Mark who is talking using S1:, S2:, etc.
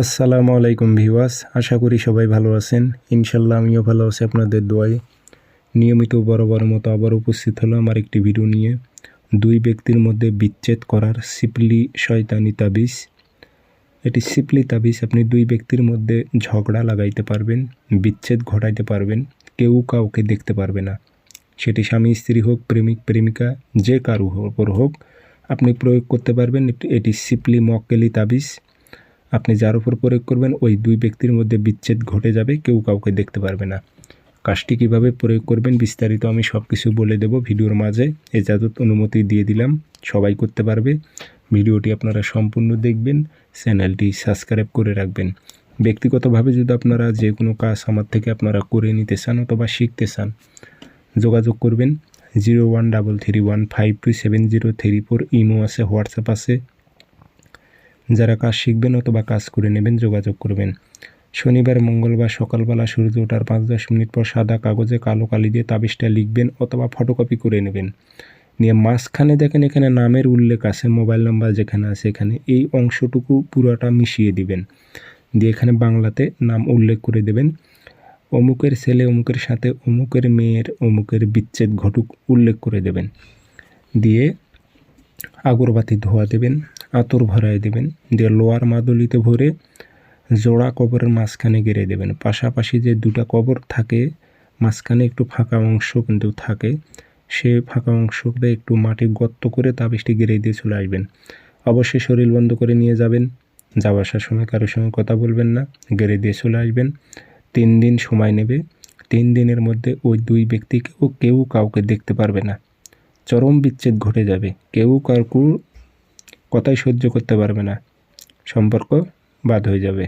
S1: আসসালামু আলাইকুম ভিওয়াস আশা করি সবাই ভালো আছেন। ইনশাল্লাহ আমিও ভালো আছি আপনাদের দোয়ায়। নিয়মিত বড় মতো আবার উপস্থিত হলো আমার একটি ভিডিও নিয়ে। দুই ব্যক্তির মধ্যে বিচ্ছেদ করার সিপলি শয়তানি তাবিজ। এটি সিপলি তাবিজ, আপনি দুই ব্যক্তির মধ্যে ঝগড়া লাগাইতে পারবেন, বিচ্ছেদ ঘটাইতে পারবেন, কেউ কাউকে দেখতে পারবে না। সেটি স্বামী, স্ত্রী হোক, প্রেমিক, প্রেমিকা, যে কারও ওপর হোক, আপনি প্রয়োগ করতে পারবেন। এটি সিপলি মক্কেলি তাবিজ। আপনি যার উপর প্রয়োগ করবেন, ওই দুই ব্যক্তির মধ্যে বিচ্ছেদ ঘটে যাবে, কেউ কাউকে দেখতে পারবে না। কাজটি কীভাবে প্রয়োগ করবেন বিস্তারিত আমি সব কিছু বলে দেব ভিডিওর মাঝে। এজাজত অনুমতি দিয়ে দিলাম, সবাই করতে পারবে। ভিডিওটি আপনারা সম্পূর্ণ দেখবেন, চ্যানেলটি সাবস্ক্রাইব করে রাখবেন। ব্যক্তিগতভাবে যদি আপনারা যে কোনো কাজ আমার থেকে আপনারা করে নিতে চান অথবা শিখতে চান, যোগাযোগ করবেন। Zero one double three one five two seven zero three four, imo আছে, হোয়াটসঅ্যাপ আছে। যারা কাজ শিখবেন অথবা কাজ করে নেবেন, যোগাযোগ করবেন। শনিবার, মঙ্গলবার সকালবেলা সূর্য ওঠার পাঁচ দশ মিনিট পর সাদা কাগজে কালো কালি দিয়ে তাবিজটা লিখবেন অথবা ফটোকপি করে নেবেন। নিয়ে মাঝখানে দেখেন এখানে নামের উল্লেখ আছে, মোবাইল নাম্বার যেখানে আছে এখানে। এই অংশটুকু পুরোটা মিশিয়ে দিবেন। দিয়ে এখানে বাংলাতে নাম উল্লেখ করে দেবেন। অমুকের ছেলে অমুকের সাথে, অমুকের মেয়ের অমুকের বিচ্ছেদ ঘটুক উল্লেখ করে দেবেন। দিয়ে আগরবাতি ধোয়া দেবেন। আতর ভরায় দেবেন, দিয়ে লোয়ার মাদুলিতে ভরে জোড়া কবরের মাঝখানে গেড়ে দেবেন। পাশাপাশি যে দুটা কবর থাকে, মাঝখানে একটু ফাঁকা অংশ কিন্তু থাকে, সে ফাঁকা অংশতে একটু মাটি গর্ত করে তাবিজটি গেড়ে দিয়ে চলে আসবেন। অবশ্যই শরীর বন্ধ করে নিয়ে যাবেন, যাওয়া আসার সময় কারোর সঙ্গে কথা বলবেন না, গেড়ে দিয়ে চলে আসবেন। তিন দিন সময় নেবে, তিন দিনের মধ্যে ওই দুই ব্যক্তিকেও কেউ কাউকে দেখতে পারবে না। চরম বিচ্ছেদ ঘটে যাবে, কেউ কাউকে কথাই সহ্য করতে পারবে না। সম্পর্ক বাদ হয়ে যাবে।